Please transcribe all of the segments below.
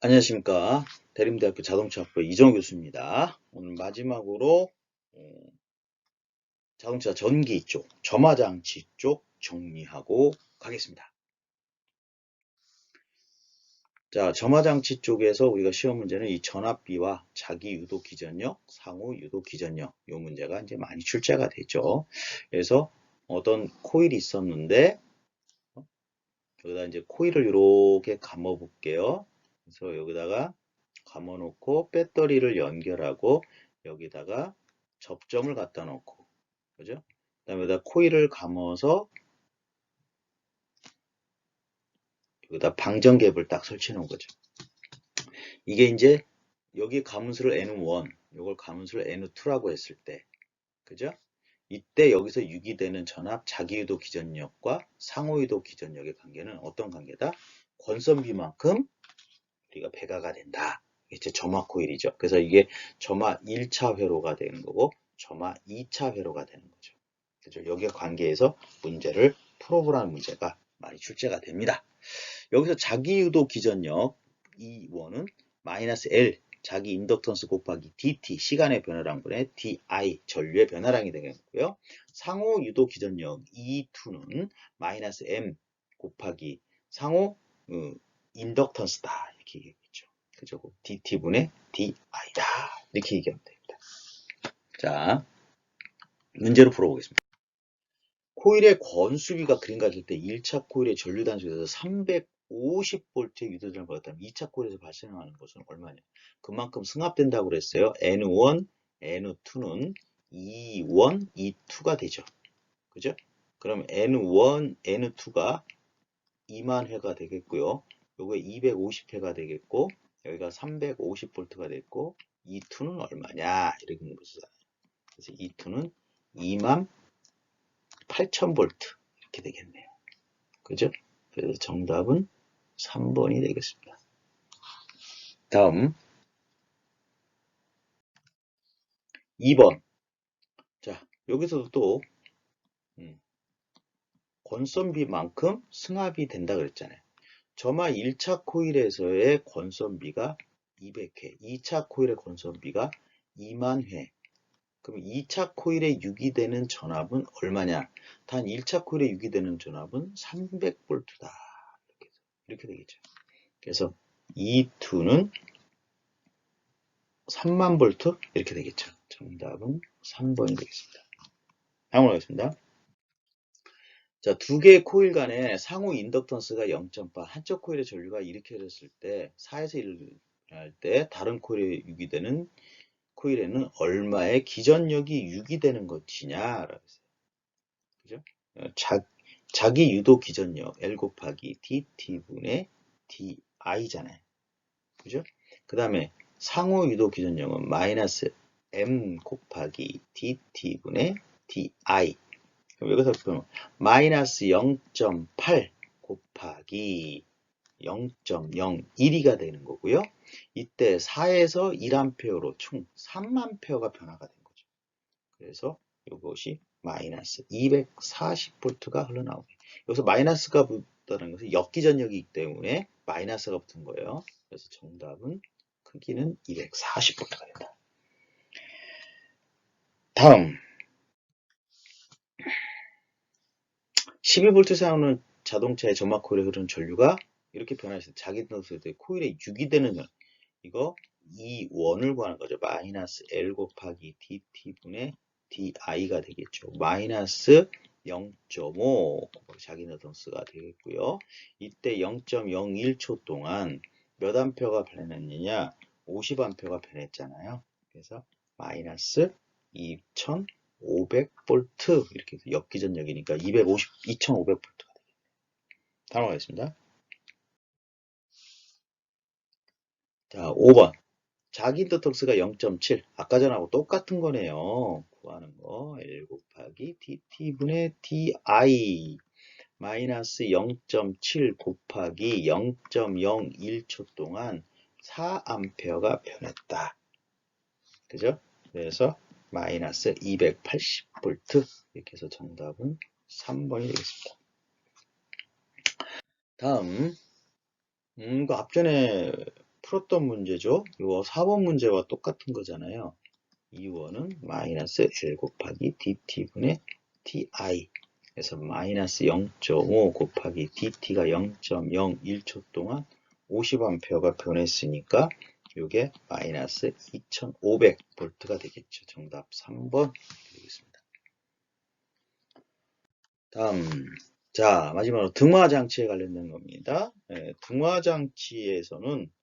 안녕하십니까. 대림대학교 자동차학부 이정호 교수입니다. 오늘 마지막으로 어, 자동차 전기 쪽, 점화장치 쪽 정리하고 가겠습니다. 자, 점화장치 쪽에서 우리가 시험 문제는 이 전압비와 자기 유도 기전력, 상호 유도 기전력 이 문제가 이제 많이 출제가 되죠. 그래서 어떤 코일이 있었는데 어, 여기다 이제 코일을 이렇게 감아 볼게요. 그래서 여기다가 감아 놓고 배터리를 연결하고 여기다가 접점을 갖다 놓고 그죠? 그 다음에 여기다 코일을 감아서 여기다 방전갭을 딱 설치해 놓은 거죠. 이게 이제 여기 가문수를 N1, 이걸 가문수를 N2라고 했을 때, 그죠? 이때 여기서 유기되는 전압 자기유도 기전력과 상호유도 기전력의 관계는 어떤 관계다? 권선비만큼 우리가 배가가 된다. 이제 점화 코일이죠. 그래서 이게 점화 1차 회로가 되는 거고 점화 2차 회로가 되는 거죠. 그죠? 여기에 관계해서 문제를 풀어보라는 문제가 많이 출제가 됩니다. 여기서 자기유도 기전력 E1은 마이너스 L 자기 인덕턴스 곱하기 dt 시간의 변화량분의 di 전류의 변화량이 되겠고요. 상호 유도 기전력 E2는 마이너스 m 곱하기 상호 음, 인덕턴스다 이렇게 얘기했죠. 그죠? 그 dt분의 di다 이렇게 얘기하면 됩니다. 자 문제로 풀어보겠습니다. 코일의 권수비가 그림 같을 때 1차 코일의 전류 단수에서 300 50V 유도전을 받았다면 2차 콜에서 발생하는 것은 얼마냐? 그만큼 승합된다고 그랬어요. N1, N2는 E1, E2가 되죠. 그죠? 그럼 N1, N2가 2만 회가 되겠고요. 요게 250회가 되겠고 여기가 350볼트가 됐고 E2는 얼마냐? 이렇게 물어보잖아요. 그래서 E2는 2만 8000볼트 이렇게 되겠네요. 그죠? 그래서 정답은 3번이 되겠습니다. 다음 2번 자 여기서도 또 음, 권선비만큼 승합이 된다 그랬잖아요. 점화 1차 코일에서의 권선비가 200회, 2차 코일의 권선비가 2만 회. 그럼 2차 코일에 유기되는 전압은 얼마냐? 단 1차 코일에 유기되는 전압은 300V다. 이렇게, 되겠죠. 그래서 E2는 3만 볼트 이렇게 되겠죠. 정답은 3번이 되겠습니다. 다음으로 하겠습니다. 자, 두 개의 코일 간에 상호 인덕턴스가 0.8, 한쪽 코일의 전류가 이렇게 됐을 때 4에서 1을 할때 다른 코일에 유기되는 코일에는 얼마의 기전력이 유기되는 것이냐라고 했어요. 그죠? 어, 자, 자기 유도 기전력 L 곱하기 dt분의 di잖아요. 그죠? 그 다음에 상호 유도 기전력은 마이너스 m 곱하기 dt분의 di 그럼 여기서 보면 마이너스 0.8 곱하기 0.01이가 되는 거고요. 이때 4에서 1A로 총 3만페어가 변화가 된 거죠. 그래서 이것이 마이너스 240V가 흘러나오게. 여기서 마이너스가 붙다는 것은 역기전력이기 때문에 마이너스가 붙은 거예요. 그래서 정답은 크기는 240V가 된다. 다음 12V 사용하는 자동차의 점막 코일에 흐르는 전류가 이렇게 때 자기 단수에 코일에 유기되는 전 이거 E1을 구하는 거죠. 마이너스 L 곱하기 DT분의 DI가 되겠죠. 마이너스 0.5 자기 너던스가 되겠고요. 이때 0.01초 동안 몇 암페어가 변했느냐? 50암페어가 변했잖아요. 그래서 마이너스 2000 500V 이렇게 해서 역기전력이니까 250, 2500V가 되겠네요. 다음 하겠습니다. 자, 5번. 자기 인터톡스가 0.7. 아까 전하고 똑같은 거네요. 구하는 거. L 곱하기 DT분의 DI. 마이너스 0.7 곱하기 0.01초 동안 4암페어가 변했다. 그죠? 그래서 마이너스 280V 이렇게 해서 정답은 3번이 되겠습니다. 다음 음, 그 앞전에 풀었던 문제죠. 이거 4번 문제와 똑같은 거잖아요. 2원은 마이너스 L 곱하기 dt분의 ti 그래서 마이너스 0.5 곱하기 dt가 0.01초 동안 50A가 변했으니까 이게 마이너스 2500V가 되겠죠. 정답 3번 되겠습니다. 다음 자 마지막으로 등화장치에 관련된 겁니다. 예, 등화장치에서는 그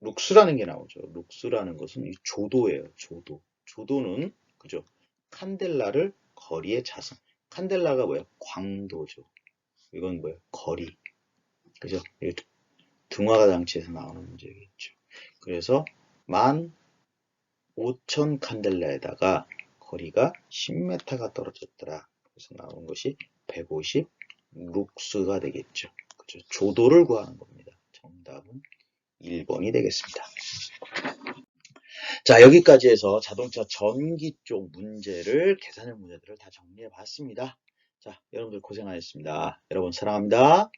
룩스라는 게 나오죠. 룩스라는 것은 이 조도예요. 조도. 조도는 그죠? 칸델라를 거리의 자성. 칸델라가 뭐야? 광도죠. 이건 뭐야? 거리. 그죠? 이 등화가 장치에서 나오는 문제겠죠. 그래서 만 5천 칸델라에다가 거리가 10m가 떨어졌더라. 그래서 나온 것이 150 룩스가 되겠죠. 그죠? 조도를 구하는 겁니다. 정답은 1번이 되겠습니다. 자, 여기까지 해서 자동차 전기 쪽 문제를, 계산형 문제들을 다 정리해 봤습니다. 자, 여러분들 고생하셨습니다. 여러분 사랑합니다.